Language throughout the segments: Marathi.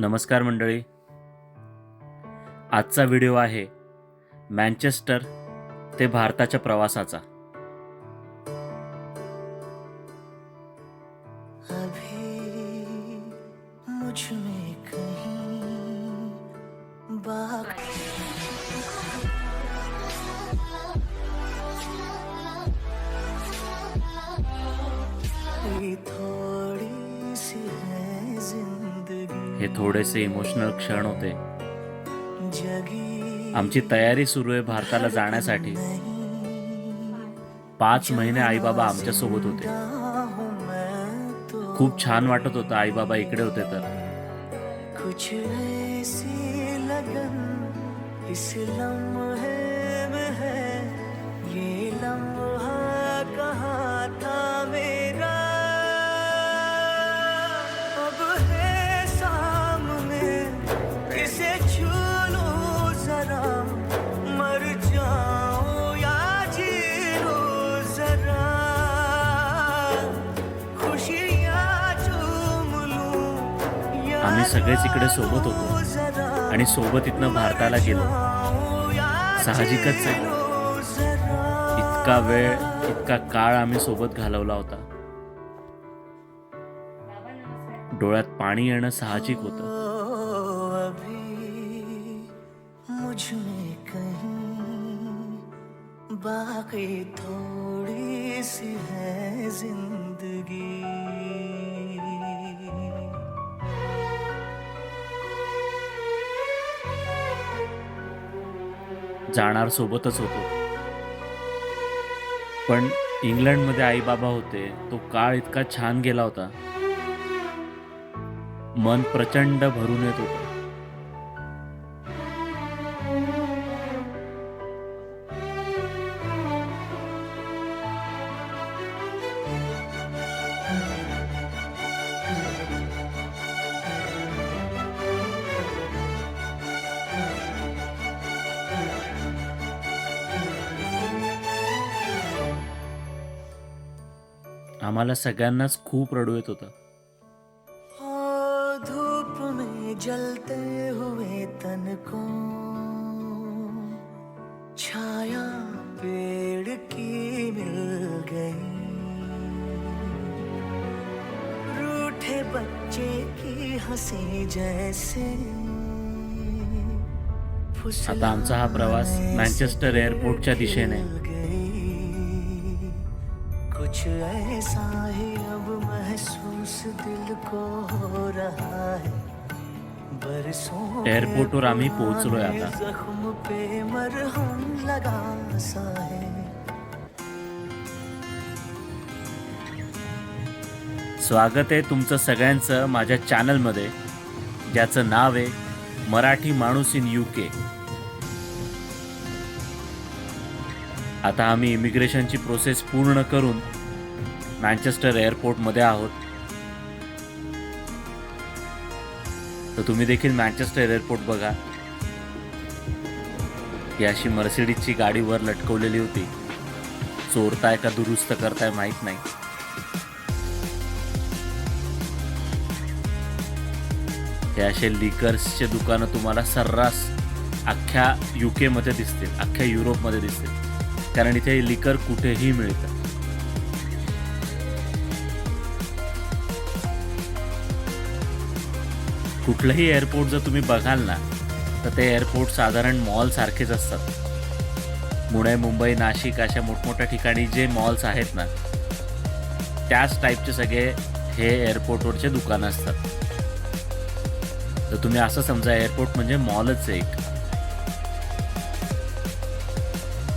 नमस्कार मंडळी. आजचा व्हिडिओ आहे मँचेस्टर ते भारताच्या प्रवासाचा. थोडेसे इमोशनल क्षण होते. आमची तयारी सुरू आहे भारताला जाण्यासाठी. पाच महिने आईबाबा आमच्यासोबत होते. खूप छान वाटत होतं आईबाबा इकडे होते तर. कुछ सगळेच इकडे सोबत होतो. आणि सोबत इथनं भारताला गेलो. साहजिकच आहे इतका वेळ इतका काळ आम्ही सोबत घालवला होता. डोळ्यात पाणी येणं साहजिक होतं. जाणार सोबतच होतो. पण इंग्लंडमध्ये आई बाबा होते तो काळ इतका छान गेला होता. मन प्रचंड भरून येत होतं. आम्हाला सगळ्यांनाच खूप रडू येत होतं. धूप में जलते हुए तन को छाया पेड़ की मिल गई। रूठे बच्चे की हंसी जैसे आता आमचा हा प्रवास मँचेस्टर एअरपोर्टच्या दिशेने. कुछ ऐसा ही अब महसूस दिल को हो रहा है। बरसों एअरपोर्टवर आम्ही पोहोचलोय आता। जख्म पे मरहम लगा सा है। स्वागत आहे तुमचं सगळ्यांचं माझ्या चॅनलमध्ये ज्याचं नाव आहे मराठी माणूस इन यू के आता आम्ही इमिग्रेशनची प्रोसेस पूर्ण करून मँचेस्टर एअरपोर्टमध्ये आहोत. तर तुम्ही देखील मँचेस्टर एअरपोर्ट बघा. ही अशी मर्सिडीजची गाडी वर लटकवलेली होती. चोरताय का दुरुस्त करताय माहीत नाही. हे असे लिकर्सचे दुकानं तुम्हाला सर्रास अख्ख्या युकेमध्ये दिसतील अख्ख्या युरोपमध्ये दिसतील. कारण इथे लिकर कुठेही मिळतं कुठलंही एअरपोर्ट जर तुम्ही बघाल ना तर ते एअरपोर्ट साधारण मॉल सारखेच असतात. पुणे मुंबई नाशिक अशा मोठमोठ्या ठिकाणी जे मॉल्स आहेत ना त्याच टाईपचे सगळे हे एअरपोर्टवरचे दुकानं असतात. तर तुम्ही असं समजा एअरपोर्ट म्हणजे मॉलच एक.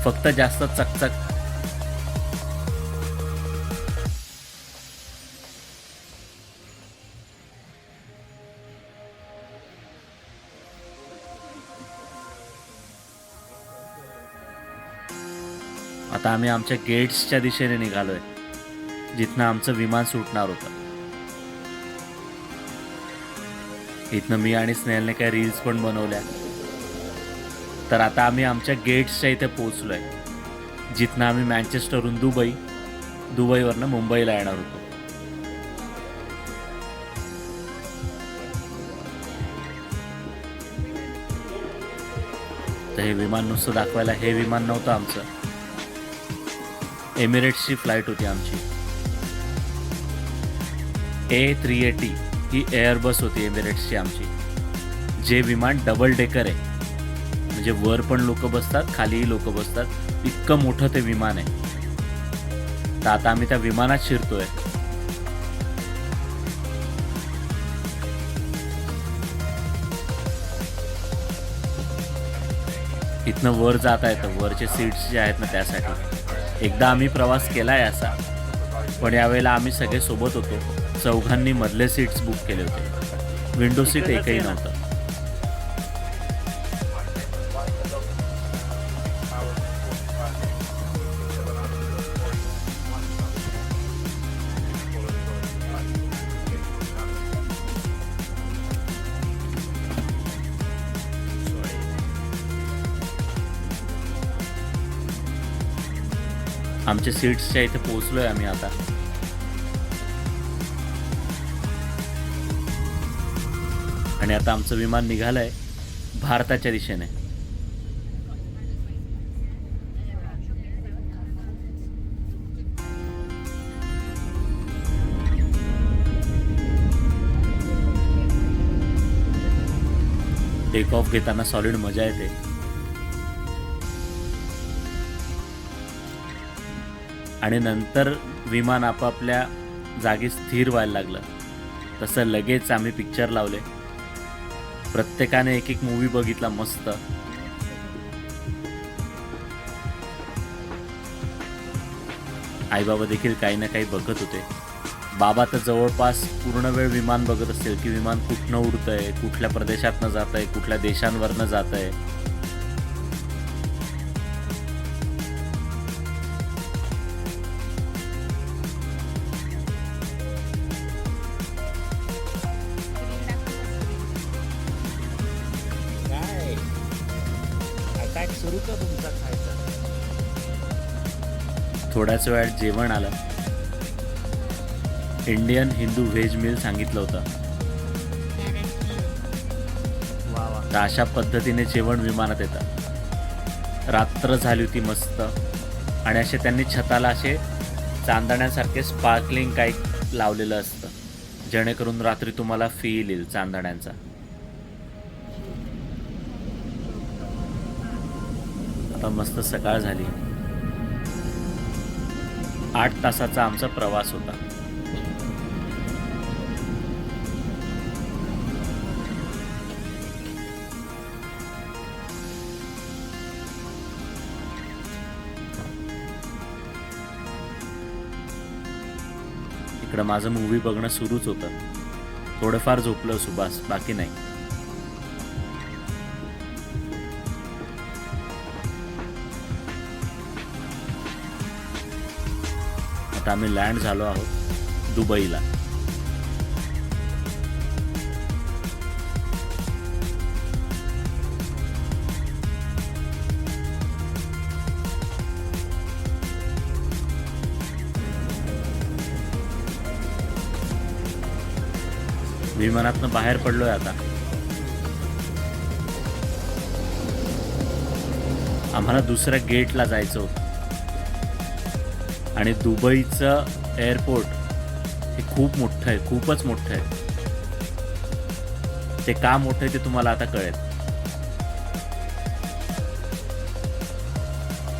फक्त जास्त चकचक आता आम्ही आमच्या गेट्सच्या दिशेने निघालोय जिथनं आमचं विमान सुटणार होतं. इथनं मी आणि स्नेहलने काही रील्स पण बनवल्या. तर आता आम्ही आमच्या गेट्सच्या इथे पोहोचलोय जिथनं आम्ही मॅनचेस्टरहून दुबई दुबईवरनं मुंबईला येणार होतो. तर हे विमान नुसतं दाखवायला हे विमान नव्हतं आमचं. एमिरेट्सची फ्लाईट होती आमची. ए थ्री एटी ही एअरबस होती एमिरेट्सची आमची. जे विमान डबल डेकर आहे. म्हणजे वर पण लोक बसतात खालीही लोक बसतात. इतकं मोठं ते विमान आहे. तर आता आम्ही त्या विमानात शिरतोय. इथनं वर जाता येतं. वरचे सीट्स जे आहेत ना त्यासाठी. एकदा आम्ही प्रवास केला आहे असा. पण यावेळेला आम्ही सगळे सोबत होतो. चौघांनी मधले सीट्स बुक केले होते. विंडो सीट एकही नव्हतं. आमच्या सीट्सच्या इथे पोहोचलोय आम्ही आता. आणि आता आमचं विमान निघालंय भारताच्या दिशेने. टेक ऑफ घेताना सॉलिड मजा येते. आणि नंतर विमान आपापल्या जागी स्थिर व्हायला लागलं. तसं लगेच आम्ही पिक्चर लावले. प्रत्येकाने एक एक मूवी बघितला मस्त. आईबाबा देखील काही ना काही बघत होते. बाबा तर जवळपास पूर्ण वेळ विमान बघत असेल की विमान कुठनं उडतंय कुठल्या प्रदेशातनं जात आहे कुठल्या देशांवरनं जात आहे थोड्याच वेळात जेवण आलं. इंडियन हिंदू व्हेज मील सांगितलं होतं. वा तर अशा पद्धतीने जेवण विमानात येतं. रात्र झाली होती मस्त. आणि असे त्यांनी छताला असे चांदण्यासारखे स्पार्कलिंग काही लावलेलं असतं. जेणेकरून रात्री तुम्हाला फील येईल चांदण्यांचा. आता मस्त सकाळ झाली. आठ तासाचा आमचा प्रवास होता. इकडं माझं मूवी बघणं सुरूच होतं. थोडंफार झोपलं सुभाष बाकी नाही. आता आम्ही लँड झालो आहोत दुबईला. विमानातनं बाहेर पडलोय आता. आम्हाला दुसऱ्या गेटला जायचं होतं. आणि दुबईचं एअरपोर्ट हे खूप मोठं आहे खूपच मोठं आहे. ते का मोठं आहे ते तुम्हाला आता कळेल.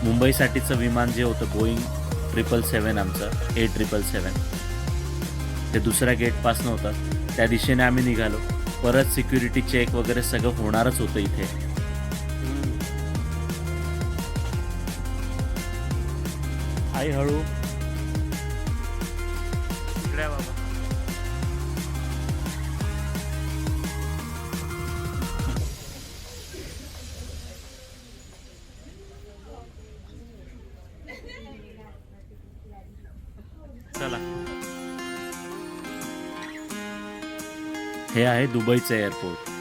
मुंबईसाठीचं विमान जे होतं बोईंग ट्रिपल सेवन आमचं ए ट्रिपल सेवन ते दुसऱ्या गेटपासनं होतं. त्या दिशेने आम्ही निघालो. परत सिक्युरिटी चेक वगैरे सगळं होणारच होतं इथे. आई हळू. इकडे बाबा. चला. हे आहे दुबईचं एअरपोर्ट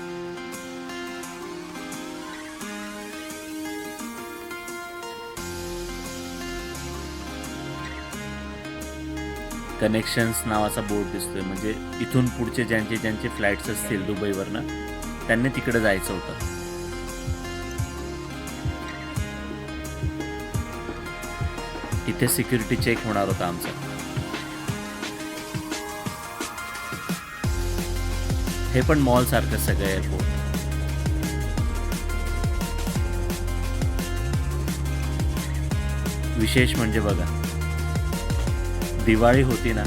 कनेक्शन्स नावाचा बोर्ड दिसतोय. म्हणजे इथून पुढचे ज्यांचे ज्यांचे फ्लाईट्स असतील दुबईवरनं त्यांनी तिकडे जायचं होतं. इथे सिक्युरिटी चेक होणार होता आमचा. हे पण मॉल सारखं सगळं एअरपोर्ट विशेष म्हणजे बघा. दिवाळी होती ना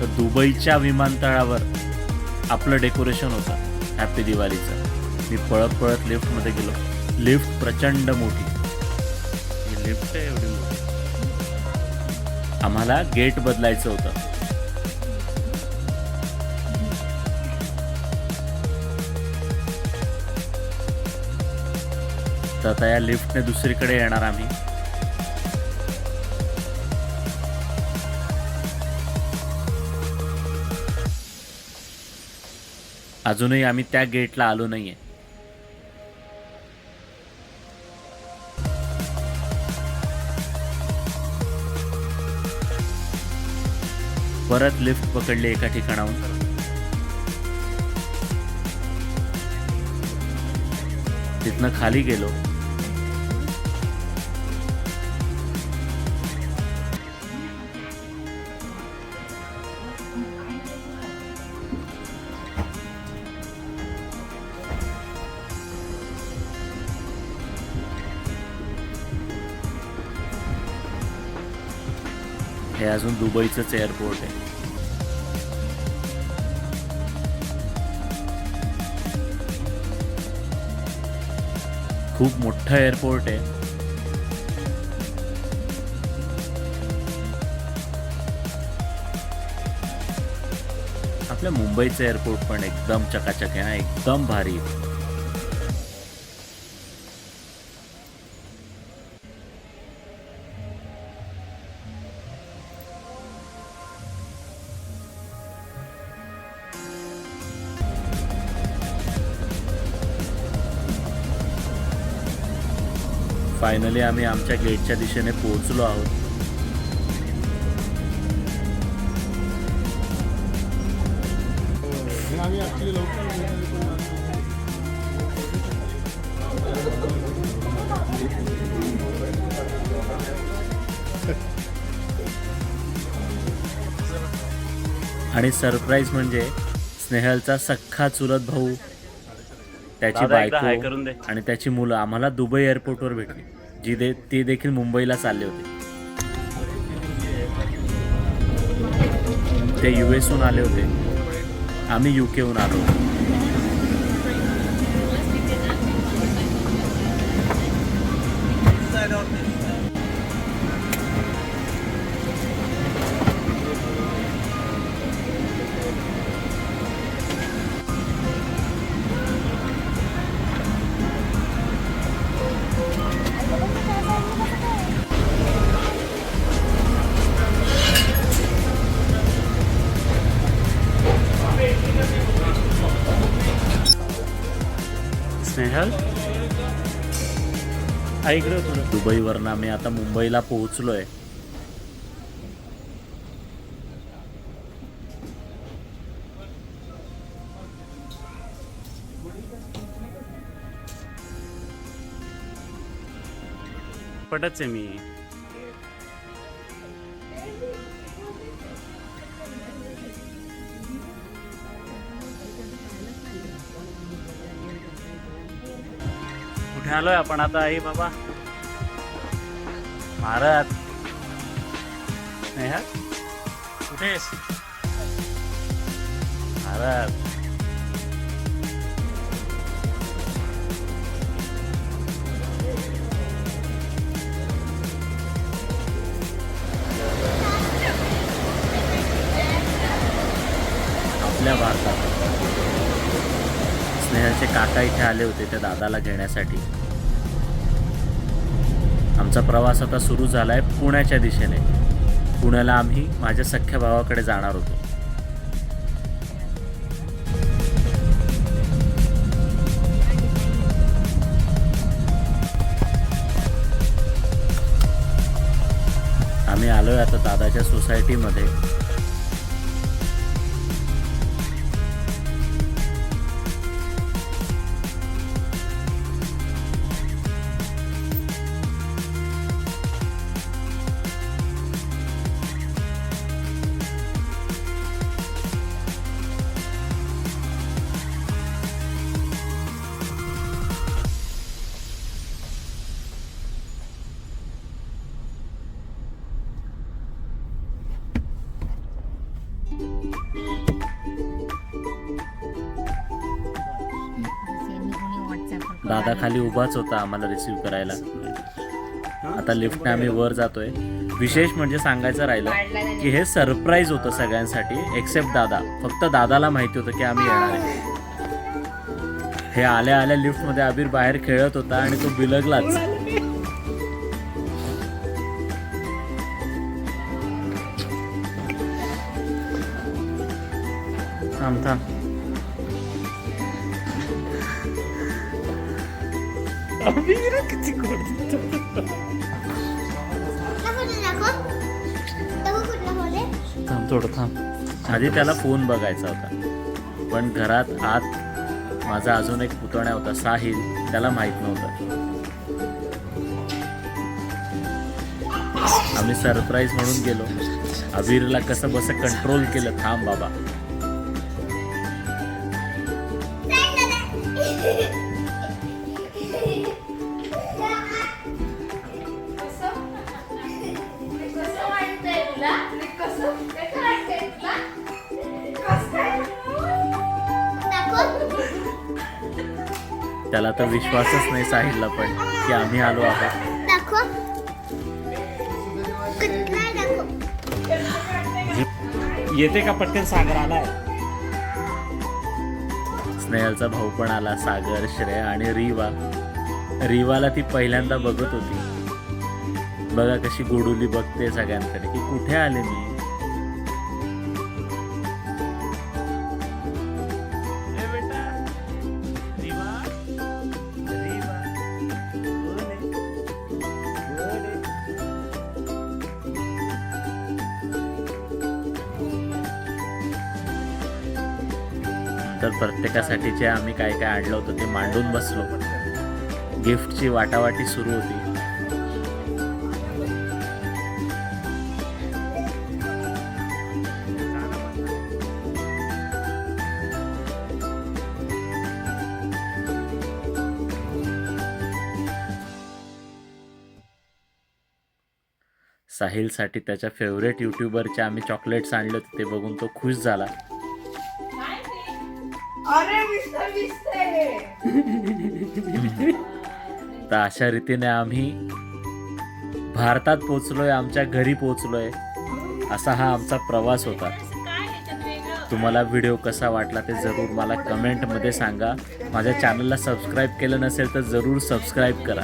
तर दुबईच्या विमानतळावर आपलं डेकोरेशन होतं हॅपी दिवाळीचं. मी पळत पळत लिफ्टमध्ये गेलो. लिफ्ट प्रचंड मोठी. ही लिफ्ट आहे एवढी मोठी. आम्हाला गेट बदलायचं होतं. तर आता या लिफ्टने दुसरीकडे येणार आम्ही. अजूनही आम्ही त्या गेटला आलो नाहीये. परत लिफ्ट पकडली एका ठिकाणाहून. तिथनं खाली गेलो. हे अजून दुबईचंच एअरपोर्ट आहे. खूप मोठं एअरपोर्ट आहे. आपल्या मुंबईचं एअरपोर्ट पण एकदम चकाचक आहे ना एकदम भारी. आहे. फायनली आम्ही आमच्या गेटच्या दिशेने पोहोचलो आहोत. आणि सरप्राईज म्हणजे स्नेहलचा सख्खा चुलत भाऊ त्याची दादा, एकदा हाय बायको करून दे. आणि त्याची मुलं आम्हाला दुबई एअरपोर्टवर भेटली जी दे ते देखील मुंबईला चालले होते ते यू एसहून आले होते आम्ही यू केहून आलो होतो. स्नेहल. ऐकलं थोडं दुबईवरनं आम्ही आता मुंबईला पोहोचलोय. पटच आहे मी. कुठे आलोय आपण आता? आई बाबा. महाराज स्नेहा कुठेस महाराज आपल्या भारतात. स्नेहलचे काका इथे आले होते त्या दादाला घेण्यासाठी. आमचा प्रवास आता सुरू झाला आहे पुण्याच्या दिशेने. पुण्याला आम्ही माझ्या सख्ख्या भावाकडे जाणार होतो. आम्ही आलोय आता दादाच्या सोसायटीमध्ये. दादा खाली उभाच होता आम्हाला रिसीव करायला. आता लिफ्टने आम्ही वर जातोय. विशेष म्हणजे सांगायचं राहिलं की हे सरप्राईज होतं सगळ्यांसाठी एक्सेप्ट दादा. फक्त दादाला माहिती होतं की आम्ही येणार आहे. हे आल्या आल्या लिफ्टमध्ये अबीर बाहेर खेळत होता आणि तो बिलगलाच. थांब थांब. अबीर किती गोड दिसतो. थांब थोडं थांब. आधी त्याला फोन बघायचा होता. पण घरात आत माझा अजून एक पुतण्या होता साहिल त्याला माहीत नव्हतं. आम्ही सरप्राईज म्हणून गेलो. अबीरला कसं बसं कंट्रोल केलं थांब बाबा. त्याला तर विश्वासच नाही साहिलला पण की आम्ही आलो आहोत. येते का पटकन सागर आलाय? स्नेहलचा भाऊ पण आला सागर श्रेया आणि रिवा. रिवाला ती पहिल्यांदा बघत होती. बघा कशी गोडुली बघते सगळ्यांकडे की कुठे आले मी? प्रत्येकासाठीचे आम्ही काय काय आणलं होतं ते मांडून बसलो. गिफ्टची वाटावाटी सुरू होती. साहिलसाठी त्याच्या फेवरेट युट्यूबरचे आम्ही चॉकलेट्स आणले होते ते बघून तो खुश झाला. तर अशा रीतीने आम्ही भारतात पोचलोय आमच्या घरी पोचलोय असा हा आमचा प्रवास होता. तुम्हाला व्हिडिओ कसा वाटला ते जरूर मला कमेंटमध्ये सांगा. माझ्या चॅनलला सबस्क्राईब केलं नसेल तर जरूर सबस्क्राईब करा.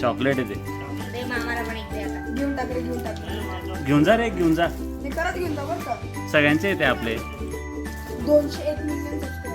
चॉकलेट दे घेऊन जा रे घेऊन जा. मी करत घेऊन जा बरं का. सगळ्यांचे येते आपले. Gonca ekmekten tuttu.